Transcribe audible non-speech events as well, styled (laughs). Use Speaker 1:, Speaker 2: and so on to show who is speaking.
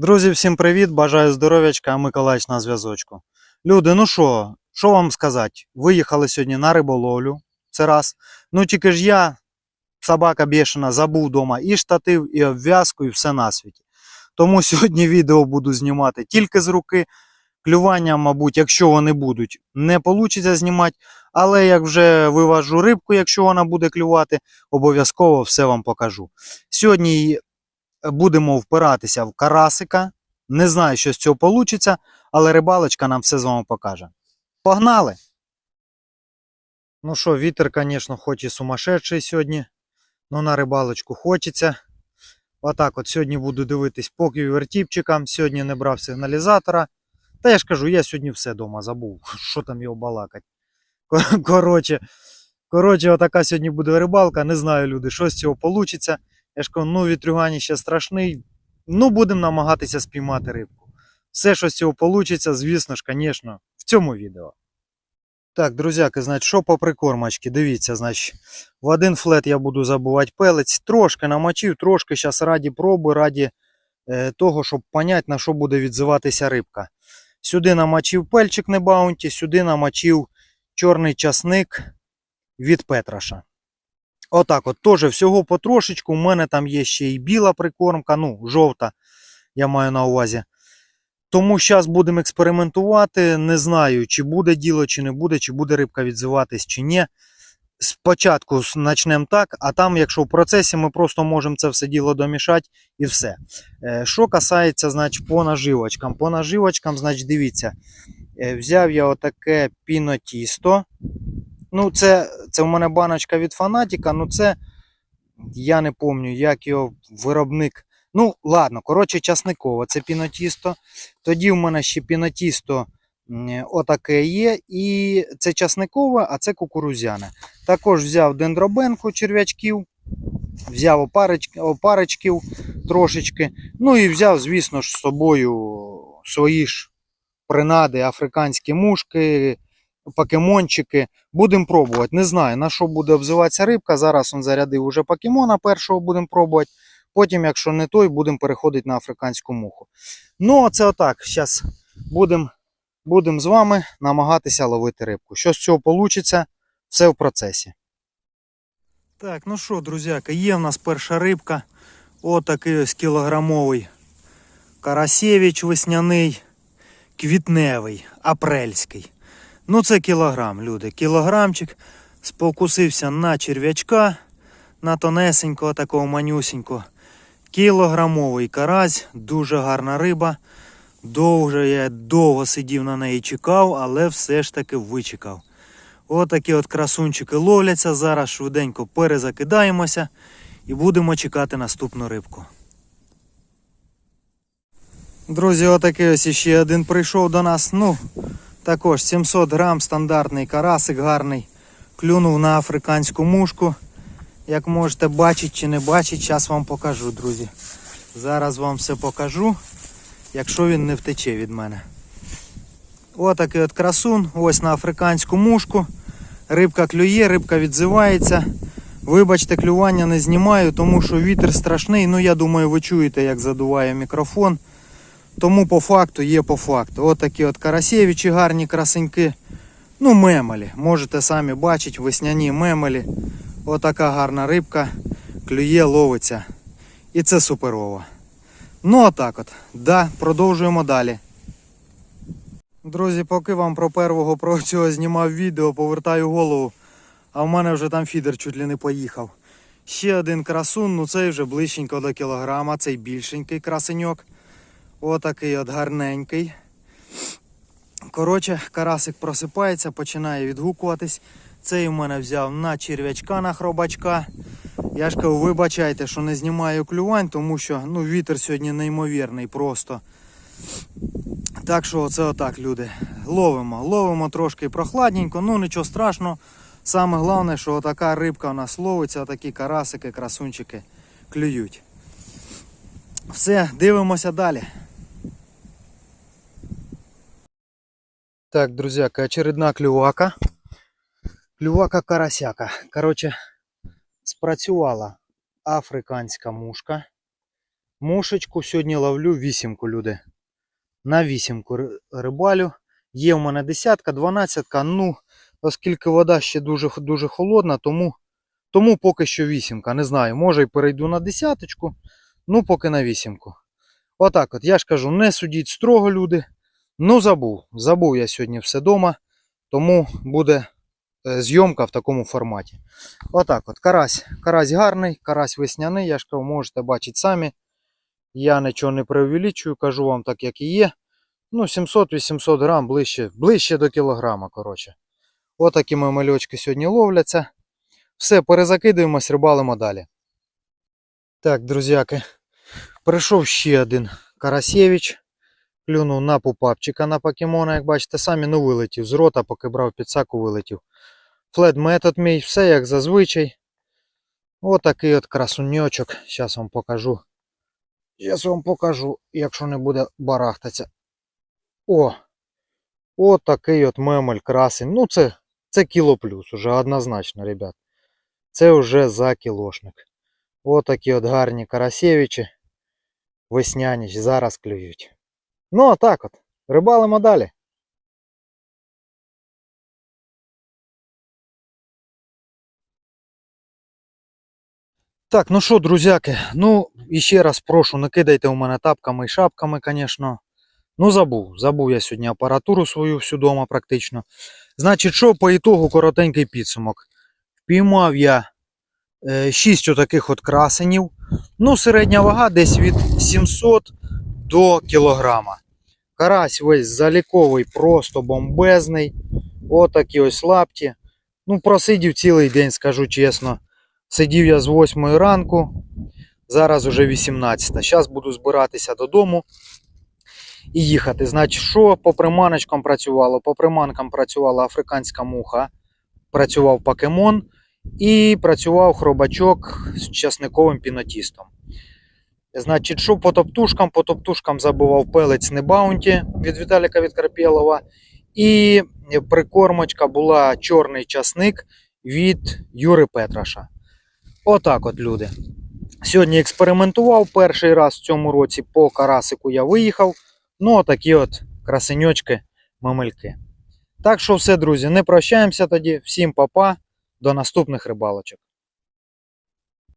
Speaker 1: Друзі, всім привіт! Бажаю здоров'ячка, а Миколаївич на зв'язочку. Люди, ну що, що вам сказати? Виїхали сьогодні на риболовлю. Це раз. Ну тільки ж я, собака бешена, забув вдома і штатив, і обв'язку, і все на світі. Тому (laughs) сьогодні відео буду знімати тільки з руки. Клювання, мабуть, якщо вони будуть, не вийде знімати. Але як вже виважу рибку, якщо вона буде клювати, обов'язково все вам покажу. Сьогодні будемо впиратися в карасика. Не знаю, що з цього вийде, але рибалочка нам все з вами покаже. Погнали! Ну що, вітер, звісно, хоч і сумасшедший сьогодні, але на рибалочку хочеться. Отак от сьогодні буду дивитись поки вертіпчикам. Сьогодні не брав сигналізатора. Та я ж кажу, я сьогодні все вдома забув. (laughs) Що там його балакать. Коротше, коротше, отака сьогодні буде рибалка. Не знаю, люди, що з цього вийде. Я ж кажу, ну вітрюгані ще страшний. Ну, будемо намагатися спіймати рибку. Все, що з цього вийде, звісно ж, звісно, в цьому відео. Так, друзяки, значить, що по прикормочці? Дивіться, значить, в один флет я буду забувати пелець. Трошки намочив, трошки зараз раді проби, раді е, того, щоб поняти, на що буде відзиватися рибка. Сюди намочив пельчик не баунті, сюди намочив чорний часник від Петраша. Отак от, теж всього потрошечку. У мене там є ще і біла прикормка, ну, жовта, я маю на увазі. Тому зараз будемо експериментувати. Не знаю, чи буде діло, чи не буде, чи буде рибка відзиватись, чи ні. Спочатку почнемо так, а там, якщо в процесі, ми просто можемо це все діло домішати і все. Е, Що касається, значить, по наживочкам. По наживочкам, значить, дивіться, е, взяв я отаке пінотісто. Ну, це, це в мене баночка від фанатіка, ну це я не пам'ятаю, як його виробник. Ну, ладно, коротше, часникове, це пінотісто. Тоді в мене ще пінотісто отаке є. І це часникове, а це кукурузяне. Також взяв дендробенку черв'ячків, взяв опарич- опаричків трошечки. Ну і взяв, звісно ж, з собою свої ж принади, африканські мушки, покемончики. Будемо пробувати. Не знаю, на що буде обзиватися рибка. Зараз он зарядив уже покемона першого будемо пробувати. Потім, якщо не той, будемо переходити на африканську муху. Ну, це отак. Зараз будемо будем з вами намагатися ловити рибку. Що з цього вийде, все в процесі. Так, ну що, друзяка, є в нас перша рибка. Отакий ось кілограмовий карасєвич весняний, квітневий, апрельський. Ну, це кілограм, люди. Кілограмчик. Спокусився на черв'ячка, на тонесенького, такого манюсенького. Кілограмовий карась, дуже гарна риба. Довже я довго сидів на неї чекав, але все ж таки вичекав. Отакі от красунчики ловляться. Зараз швиденько перезакидаємося і будемо чекати наступну рибку. Друзі, отакий ось ще один прийшов до нас. Ну, також 700 грам, стандартний карасик гарний. Клюнув на африканську мушку. Як можете бачити чи не бачити, зараз вам покажу, друзі. Зараз вам все покажу, якщо він не втече від мене. Отакий от красун, ось на африканську мушку. Рибка клює, рибка відзивається. Вибачте, клювання не знімаю, тому що вітер страшний. Ну, я думаю, ви чуєте, як задуває мікрофон. Тому по факту є по факту. От такі от карасєвичі гарні красеньки. Ну, мемелі. Можете самі бачити, весняні мемелі. Отака гарна рибка. Клює, ловиться. І це суперово. Ну, отак от. Да, продовжуємо далі. Друзі, поки вам про первого про цього знімав відео, повертаю голову. А в мене вже там фідер чуть ли не поїхав. Ще один красун, ну цей вже ближченько до кілограма, цей більшенький красеньок. Отакий от гарненький. Коротше, карасик просипається, починає відгукуватись. Цей у мене взяв на черв'ячка, на хробачка. Я ж кажу, вибачайте, що не знімаю клювань, тому що ну, вітер сьогодні неймовірний просто. Так що оце отак, люди. Ловимо. Ловимо трошки прохладненько, ну нічого страшного. Саме головне, що отака рибка у нас ловиться, отакі карасики, красунчики клюють. Все, дивимося далі. Так, друзяка, очередна клювака. Клювака карасяка. Коротше, спрацювала африканська мушка. Мушечку сьогодні ловлю вісімку, люди. На вісімку рибалю. Є в мене десятка, дванадцятка. Ну, оскільки вода ще дуже, дуже холодна, тому, тому поки що вісімка. Не знаю, може і перейду на десяточку, ну поки на вісімку. Отак от, я ж кажу, не судіть строго, люди. Ну, забув. Забув я сьогодні все дома, тому буде е, зйомка в такому форматі. Отак от, карась. Карась гарний, карась весняний, я ж кажу, можете бачити самі. Я нічого не преувеличую, кажу вам так, як і є. Ну, 700-800 грам ближче, ближче до кілограма, коротше. Отакі ми мальочки сьогодні ловляться. Все, перезакидуємось, рибалимо далі. Так, друзяки, прийшов ще один Карасєвич. Клюнув на пупапчика на покемона, як бачите, самі ну вилетів. З рота, поки брав підсаку, вилетів. Флет метод мій, все як зазвичай. Отакий от красуньочок. Зараз вам покажу. Зараз вам покажу, якщо не буде барахтатися. О! Отакий от мемель красень. Ну, це, це кіло плюс, уже однозначно, ребят. Це вже за кілошник. Отакі от гарні карасєвичі. Весняні зараз клюють. Ну, а так от. Рибалимо далі. Так, ну що, друзяки, ну і ще раз прошу, не кидайте у мене тапками і шапками, звісно. Ну, забув. Забув я сьогодні апаратуру свою всю дома практично. Значить, що по ітогу коротенький підсумок. Піймав я 6 отаких от красенів. Ну, середня вага десь від 700 до кілограма. Карась весь заліковий, просто бомбезний. Отакі ось лапті. Ну, просидів цілий день, скажу чесно. Сидів я з 8 ранку, зараз уже 18. Зараз буду збиратися додому і їхати. Значить, що по приманочкам працювало? По приманкам працювала африканська муха, працював покемон і працював хробачок з часниковим пінотістом. Значить, що по топтушкам? По топтушкам забивав пелець Небаунті від Віталіка Відкарпєлова. І прикормочка була чорний часник від Юри Петраша. Отак от, люди. Сьогодні експериментував перший раз в цьому році по карасику я виїхав. Ну, отакі от красеньочки, мамельки. Так що все, друзі, не прощаємося тоді. Всім па-па, до наступних рибалочок.